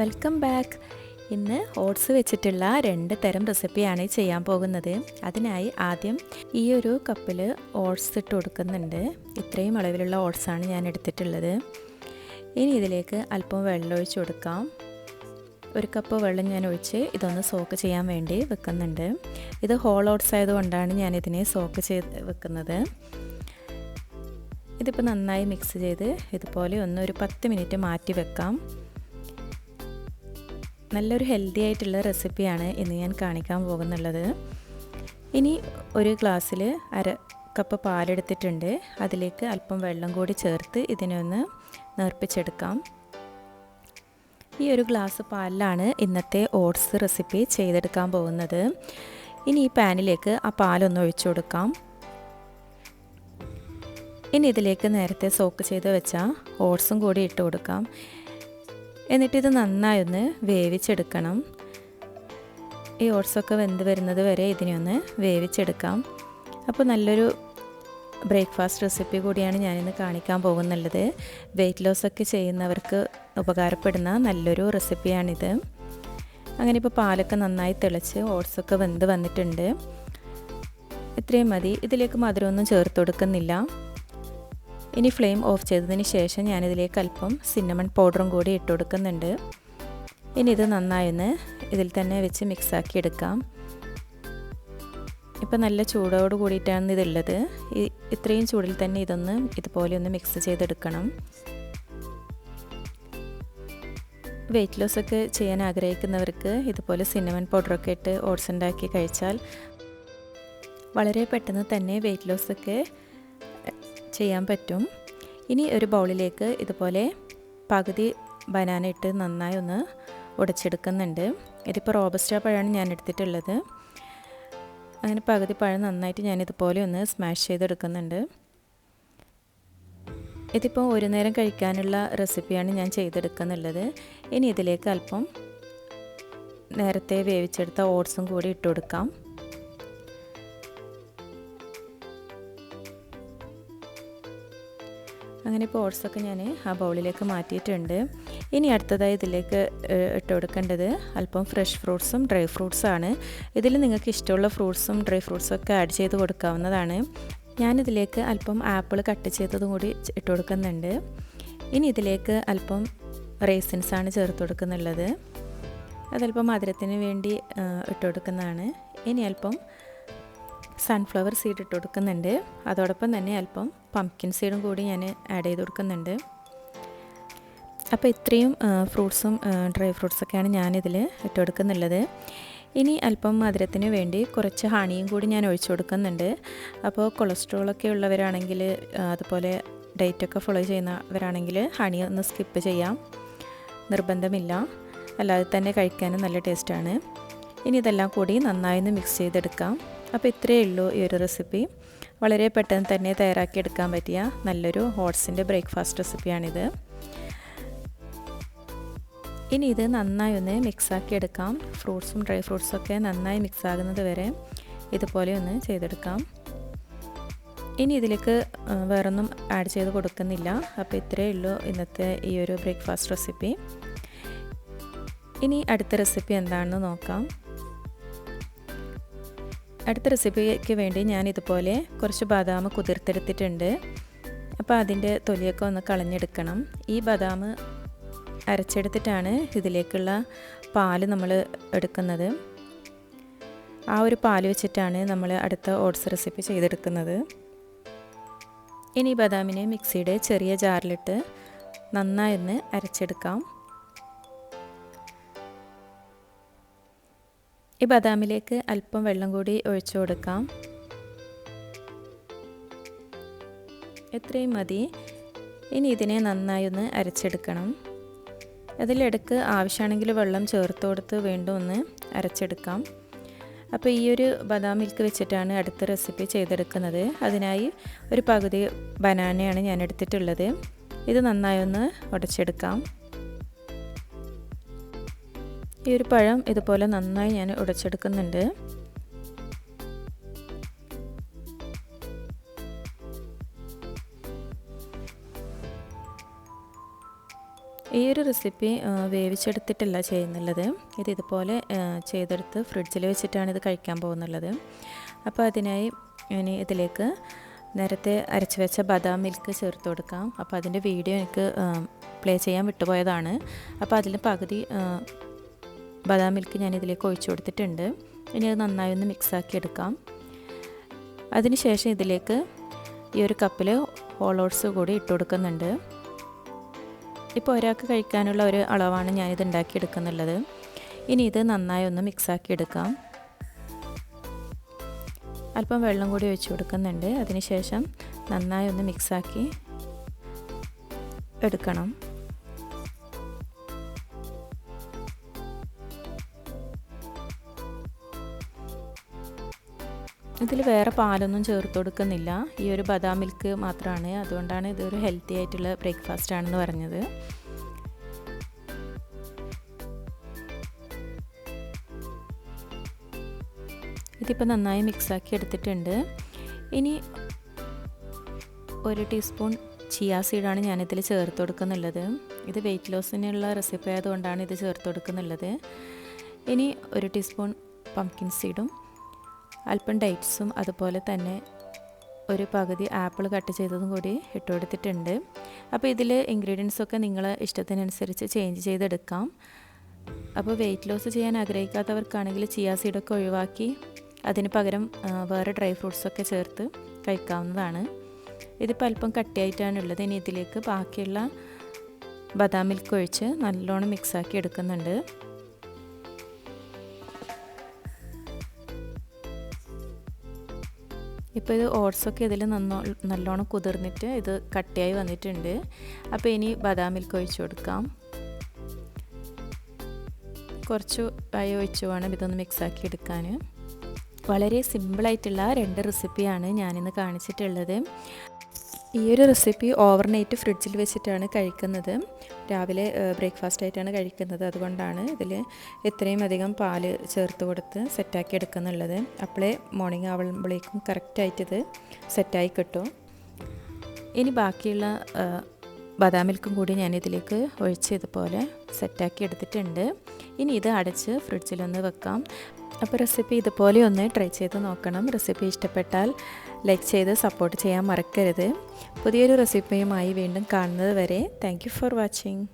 Welcome back. ഇന്ന് oats വെച്ചിട്ടുള്ള രണ്ട് തരം റെസിപ്പിയാണ് ചെയ്യാൻ പോകുന്നത്. അതിനായി ആദ്യം ഈ ഒരു കപ്പിൽ ഓട്സ് ഇട്ട് കൊടുക്കുന്നുണ്ട്. ഇത്രയും അളവിലുള്ള ഓട്സാണ് ഞാൻ എടുത്തിട്ടുള്ളത്. ഇനി ഇതിലേക്ക് അല്പം വെള്ളം ഒഴിച്ച് കൊടുക്കാം. ഒരു കപ്പ് വെള്ളം ഞാൻ ഒഴിച്ച് ഇതൊന്ന് സോക്ക് ചെയ്യാൻ വേണ്ടി വെക്കുന്നുണ്ട്. ഇത് ഹോൾ ഓട്സ് ആയതുകൊണ്ടാണ് ഞാൻ ഇതിനെ സോക്ക് ചെയ്ത് വെക്കുന്നത്. ഇതിപ്പോൾ നന്നായി മിക്സ് ചെയ്ത് ഇതുപോലെ ഒന്ന് ഒരു പത്ത് മിനിറ്റ് മാറ്റി വെക്കാം. നല്ലൊരു ഹെൽത്തി ആയിട്ടുള്ള റെസിപ്പിയാണ് ഇന്ന് ഞാൻ കാണിക്കാൻ പോകുന്നുള്ളത്. ഇനി ഒരു ഗ്ലാസ്സിൽ അര കപ്പ് പാലെടുത്തിട്ടുണ്ട്. അതിലേക്ക് അല്പം വെള്ളം കൂടി ചേർത്ത് ഇതിനൊന്ന് നേർപ്പിച്ചെടുക്കാം. ഈ ഒരു ഗ്ലാസ് പാലിലാണ് ഇന്നത്തെ ഓട്സ് റെസിപ്പി ചെയ്തെടുക്കാൻ പോകുന്നത്. ഇനി ഈ പാനിലേക്ക് ആ പാലൊന്ന് ഒഴിച്ചു കൊടുക്കാം. ഇനി ഇതിലേക്ക് നേരത്തെ സോക്ക് ചെയ്ത് വെച്ച ഓട്സും കൂടി ഇട്ട് കൊടുക്കാം. എന്നിട്ടിത് നന്നായി ഒന്ന് വേവിച്ചെടുക്കണം. ഈ ഓട്സൊക്കെ വെന്ത് വരുന്നത് വരെ ഇതിനെ ഒന്ന് വേവിച്ചെടുക്കാം. അപ്പോൾ നല്ലൊരു ബ്രേക്ക്ഫാസ്റ്റ് റെസിപ്പി കൂടിയാണ് ഞാനിന്ന് കാണിക്കാൻ പോകുന്നുള്ളത്. വെയിറ്റ് ലോസ് ഒക്കെ ചെയ്യുന്നവർക്ക് ഉപകാരപ്പെടുന്ന നല്ലൊരു റെസിപ്പിയാണിത്. അങ്ങനെ ഇപ്പോൾ പാലൊക്കെ നന്നായി തിളച്ച് ഓട്സൊക്കെ വെന്ത് വന്നിട്ടുണ്ട്. ഇത്രയും മതി. ഇതിലേക്ക് മധുരമൊന്നും ചേർത്ത് കൊടുക്കുന്നില്ല. ഇനി ഫ്ലെയിം ഓഫ് ചെയ്തതിന് ശേഷം ഞാനിതിലേക്ക് അല്പം സിന്നമൺ പൗഡറും കൂടി ഇട്ട് കൊടുക്കുന്നുണ്ട്. ഇനി ഇത് നന്നായൊന്ന് ഇതിൽ തന്നെ വെച്ച് മിക്സാക്കി എടുക്കാം. ഇപ്പം നല്ല ചൂടോട് കൂടിയിട്ടാണ് ഇതുള്ളത്. ഇത്രയും ചൂടിൽ തന്നെ ഇതൊന്ന് ഇതുപോലെ ഒന്ന് മിക്സ് ചെയ്തെടുക്കണം. വെയിറ്റ് ലോസ് ഒക്കെ ചെയ്യാൻ ആഗ്രഹിക്കുന്നവർക്ക് ഇതുപോലെ സിന്നമൺ പൗഡറൊക്കെ ഇട്ട് ഓട്സ് ഉണ്ടാക്കി കഴിച്ചാൽ വളരെ പെട്ടെന്ന് തന്നെ വെയിറ്റ് ലോസ് ഒക്കെ ചെയ്യാൻ പറ്റും. ഇനി ഒരു ബൗളിലേക്ക് ഇതുപോലെ പകുതി ബനാന ഇട്ട് നന്നായി ഒന്ന് ഉടച്ചെടുക്കുന്നുണ്ട്. ഇതിപ്പോൾ റോബസ്റ്റ പഴമാണ് ഞാൻ എടുത്തിട്ടുള്ളത്. അങ്ങനെ പകുതി പഴം നന്നായിട്ട് ഞാൻ ഇതുപോലെ ഒന്ന് സ്മാഷ് ചെയ്തെടുക്കുന്നുണ്ട്. ഇതിപ്പോൾ ഒരു നേരം കഴിക്കാനുള്ള റെസിപ്പിയാണ് ഞാൻ ചെയ്തെടുക്കുന്നുള്ളത്. ഇനി ഇതിലേക്ക് അല്പം നേരത്തെ വേവിച്ചെടുത്ത ഓട്സും കൂടി ഇട്ട് കൊടുക്കാം. അങ്ങനെ ഇപ്പോൾ ഓട്സൊക്കെ ഞാൻ ആ ബൗളിലേക്ക് മാറ്റിയിട്ടുണ്ട്. ഇനി അടുത്തതായി ഇതിലേക്ക് ഇട്ട് കൊടുക്കേണ്ടത് അല്പം ഫ്രഷ് ഫ്രൂട്ട്സും ഡ്രൈ ഫ്രൂട്ട്സാണ്. ഇതിൽ നിങ്ങൾക്ക് ഇഷ്ടമുള്ള ഫ്രൂട്ട്സും ഡ്രൈ ഫ്രൂട്ട്സും ഒക്കെ ആഡ് ചെയ്ത് കൊടുക്കാവുന്നതാണ്. ഞാനിതിലേക്ക് അല്പം ആപ്പിൾ കട്ട് ചെയ്തതും കൂടി ഇട്ട് കൊടുക്കുന്നുണ്ട്. ഇനി ഇതിലേക്ക് അല്പം റേസിൻസ് ആണ് ചേർത്ത് കൊടുക്കുന്നുള്ളത്. അതല്പം മധുരത്തിന് വേണ്ടി ഇട്ട് കൊടുക്കുന്നതാണ്. ഇനി അല്പം സൺഫ്ലവർ സീഡ് ഇട്ട് കൊടുക്കുന്നുണ്ട്. അതോടൊപ്പം തന്നെ അല്പം പംകിൻ സീഡും കൂടി ഞാൻ ആഡ് ചെയ്ത് കൊടുക്കുന്നുണ്ട്. അപ്പോൾ ഇത്രയും ഫ്രൂട്ട്സും ഡ്രൈ ഫ്രൂട്ട്സൊക്കെയാണ് ഞാനിതിൽ ഇട്ട് കൊടുക്കുന്നുള്ളത്. ഇനി അല്പം മധുരത്തിന് വേണ്ടി കുറച്ച് ഹണിയും കൂടി ഞാൻ ഒഴിച്ചു കൊടുക്കുന്നുണ്ട്. അപ്പോൾ കൊളസ്ട്രോളൊക്കെ ഉള്ളവരാണെങ്കിൽ അതുപോലെ ഡയറ്റൊക്കെ ഫോളോ ചെയ്യുന്നവരാണെങ്കിൽ ഹണി ഒന്ന് സ്കിപ്പ് ചെയ്യാം. നിർബന്ധമില്ല. അല്ലാതെ തന്നെ കഴിക്കാനും നല്ല ടേസ്റ്റാണ് ഇനി ഇതെല്ലാം കൂടി നന്നായി ഒന്ന് മിക്സ് ചെയ്തെടുക്കാം. അപ്പോൾ ഇത്രയേ ഉള്ളൂ ഈ ഒരു റെസിപ്പി വളരെ പെട്ടെന്ന് തന്നെ തയ്യാറാക്കിയെടുക്കാൻ പറ്റിയ നല്ലൊരു ഹോട്ട്സിന്റെ ബ്രേക്ക്ഫാസ്റ്റ് റെസിപ്പിയാണിത് ഇനി ഇത് നന്നായി ഒന്ന് മിക്സാക്കി എടുക്കാം. ഫ്രൂട്ട്സും ഡ്രൈ ഫ്രൂട്ട്സും ഒക്കെ നന്നായി മിക്സ് ആകുന്നത് വരെ ഇതുപോലെ ഒന്ന് ചെയ്തെടുക്കാം. ഇനി ഇതിലേക്ക് വേറൊന്നും ആഡ് ചെയ്ത് കൊടുക്കുന്നില്ല. അപ്പോൾ ഇത്രയേ ഉള്ളൂ ഇന്നത്തെ ഈ ഒരു ബ്രേക്ക്ഫാസ്റ്റ് റെസിപ്പി ഇനി അടുത്ത റെസിപ്പി എന്താണെന്ന് നോക്കാം. അടുത്ത റെസിപ്പിക്ക് വേണ്ടി ഞാൻ ഇതുപോലെ കുറച്ച് ബദാം കുതിർത്തെടുത്തിട്ടുണ്ട്. അപ്പോൾ അതിന്റെ തൊലിയൊക്കെ ഒന്ന് കളഞ്ഞെടുക്കണം. ഈ ബദാം അരച്ചെടുത്തിട്ടാണ് ഇതിലേക്കുള്ള പാൽ നമ്മൾ എടുക്കുന്നത്. ആ ഒരു പാൽ വെച്ചിട്ടാണ് നമ്മൾ അടുത്ത ഓട്സ് റെസിപ്പി ചെയ്തെടുക്കുന്നത്. ഇനി ബദാമിനെ മിക്സിയുടെ ചെറിയ ജാറിലിട്ട് നന്നായി ഒന്ന് അരച്ചെടുക്കാം. ഈ ബദാമിലേക്ക് അല്പം വെള്ളം കൂടി ഒഴിച്ചു കൊടുക്കാം. എത്രയും മതി. ഇനി ഇതിനെ നന്നായി ഒന്ന് അരച്ചെടുക്കണം. അതിലിടക്ക് ആവശ്യമാണെങ്കിൽ വെള്ളം ചേർത്ത് കൊടുത്ത് വീണ്ടും ഒന്ന് അരച്ചെടുക്കാം. അപ്പോൾ ഈ ഒരു ബദാം മിൽക്ക് വെച്ചിട്ടാണ് അടുത്ത റെസിപ്പി ചെയ്തെടുക്കുന്നത്. അതിനായി ഒരു പകുതി ബനാനയാണ് ഞാൻ എടുത്തിട്ടുള്ളത്. ഇത് നന്നായി ഒന്ന് ഉടച്ചെടുക്കാം. ഈ ഒരു പഴം ഇതുപോലെ നന്നായി ഞാൻ ഉടച്ചെടുക്കുന്നുണ്ട്. ഈ ഒരു റെസിപ്പി വേവിച്ചെടുത്തിട്ടല്ല ചെയ്യുന്നുള്ളത്. ഇത് ഇതുപോലെ ചെയ്തെടുത്ത് ഫ്രിഡ്ജിൽ വെച്ചിട്ടാണ് ഇത് കഴിക്കാൻ പോകുന്നുള്ളത്. അപ്പോൾ അതിനായി ഇനി ഇതിലേക്ക് നേരത്തെ അരച്ച് വെച്ച ബദാം മിൽക്ക് ചേർത്ത് കൊടുക്കാം. അപ്പോൾ അതിന്റെ വീഡിയോ എനിക്ക് പ്ലേ ചെയ്യാൻ വിട്ടുപോയതാണ്. അപ്പോൾ അതിൽ പകുതി ബദാം മിൽക്ക് ഞാൻ ഇതിലേക്ക് ഒഴിച്ചു കൊടുത്തിട്ടുണ്ട്. ഇനി അത് നന്നായി ഒന്ന് മിക്സാക്കി എടുക്കാം. അതിനുശേഷം ഇതിലേക്ക് ഈ ഒരു കപ്പിൽ ഹോൾ ഓട്സ് കൂടി ഇട്ട് കൊടുക്കുന്നുണ്ട്. ഇപ്പോൾ ഒരാൾക്ക് കഴിക്കാനുള്ള ഒരു അളവാണ് ഞാനിത് ഉണ്ടാക്കിയെടുക്കുന്നുള്ളത്. ഇനി ഇത് നന്നായി ഒന്ന് മിക്സാക്കി എടുക്കാം. അല്പം വെള്ളം കൂടി ഒഴിച്ചു കൊടുക്കുന്നുണ്ട്. അതിനുശേഷം നന്നായി ഒന്ന് മിക്സാക്കി എടുക്കണം. ഇതിൽ വേറെ പാലൊന്നും ചേർത്ത് കൊടുക്കുന്നില്ല. ഈ ഒരു ബദാം മിൽക്ക് മാത്രമാണ് അതുകൊണ്ടാണ് ഇതൊരു ഹെൽത്തി ആയിട്ടുള്ള ബ്രേക്ക്ഫാസ്റ്റ് ആണെന്ന് പറഞ്ഞത്. ഇതിപ്പോൾ നന്നായി മിക്സാക്കി എടുത്തിട്ടുണ്ട്. ഇനി ഒരു ടീസ്പൂൺ ചിയാ സീഡാണ് ഞാനിതിൽ ചേർത്ത് കൊടുക്കുന്നുള്ളത്. ഇത് വെയിറ്റ് ലോസിനുള്ള റെസിപ്പി ആയതുകൊണ്ടാണ് ഇത് ചേർത്ത് കൊടുക്കുന്നുള്ളത്. ഇനി ഒരു ടീസ്പൂൺ പംകിൻ സീഡും അല്പം ഡേറ്റ്സും അതുപോലെ തന്നെ ഒരു പകുതി ആപ്പിൾ കട്ട് ചെയ്തതും കൂടി ഇട്ട് കൊടുത്തിട്ടുണ്ട് അപ്പോൾ ഇതിൽ ഇൻഗ്രീഡിയൻസ് ഒക്കെ നിങ്ങൾ ഇഷ്ടത്തിനനുസരിച്ച് ചേഞ്ച് ചെയ്തെടുക്കാം. അപ്പോൾ വെയിറ്റ് ലോസ് ചെയ്യാൻ ആഗ്രഹിക്കാത്തവർക്കാണെങ്കിൽ ചിയാ സീഡൊക്കെ ഒഴിവാക്കി അതിന് പകരം വേറെ ഡ്രൈ ഫ്രൂട്ട്സൊക്കെ ചേർത്ത് കഴിക്കാവുന്നതാണ്. ഇതിപ്പോൾ അല്പം കട്ടിയായിട്ടാണുള്ളത് ഇനി ഇതിലേക്ക് ബാക്കിയുള്ള ബദാം മിൽക്ക് ഒഴിച്ച് നല്ലോണം മിക്സാക്കി എടുക്കുന്നുണ്ട്. ഇപ്പോൾ ഇത് ഓട്സൊക്കെ ഇതിൽ നന്നോ നല്ലോണം കുതിർന്നിട്ട് ഇത് കട്ടിയായി വന്നിട്ടുണ്ട്. അപ്പോൾ ഇനി ബദാം മിൽക്ക് ഒഴിച്ചു കൊടുക്കാം. കുറച്ച് ആയി ഒഴിച്ച് വേണം ഇതൊന്ന് മിക്സാക്കി എടുക്കാൻ വളരെ സിമ്പിളായിട്ടുള്ള രണ്ട് റെസിപ്പിയാണ് ഞാനിന്ന് കാണിച്ചിട്ടുള്ളത്. ഈ ഒരു റെസിപ്പി ഓവർനൈറ്റ് ഫ്രിഡ്ജിൽ വെച്ചിട്ടാണ് കഴിക്കുന്നത്. രാവിലെ ബ്രേക്ക്ഫാസ്റ്റ് ആയിട്ടാണ് കഴിക്കുന്നത്. അതുകൊണ്ടാണ് ഇതിൽ ഇത്രയും അധികം പാൽ ചേർത്ത് കൊടുത്ത് സെറ്റാക്കി എടുക്കുന്നുള്ളത്. അപ്പോഴേ മോർണിംഗ് ആവുമ്പോഴേക്കും കറക്റ്റായിട്ട് ഇത് സെറ്റായി കിട്ടും. ഇനി ബാക്കിയുള്ള ബദാം മിൽക്കും കൂടി ഞാൻ ഇതിലേക്ക് ഒഴിച്ച് ഇതുപോലെ സെറ്റാക്കി എടുത്തിട്ടുണ്ട്. ഇനി ഇത് അടച്ച് ഫ്രിഡ്ജിലൊന്ന് വെക്കാം. അപ്പോൾ റെസിപ്പി ഇതുപോലെ ഒന്ന് ട്രൈ ചെയ്ത് നോക്കണം. റെസിപ്പി ഇഷ്ടപ്പെട്ടാൽ ലൈക്ക് ചെയ്ത് സപ്പോർട്ട് ചെയ്യാൻ മറക്കരുത്. പുതിയൊരു റെസിപ്പിയുമായി വീണ്ടും കാണുന്നത് വരെ. Thank for watching.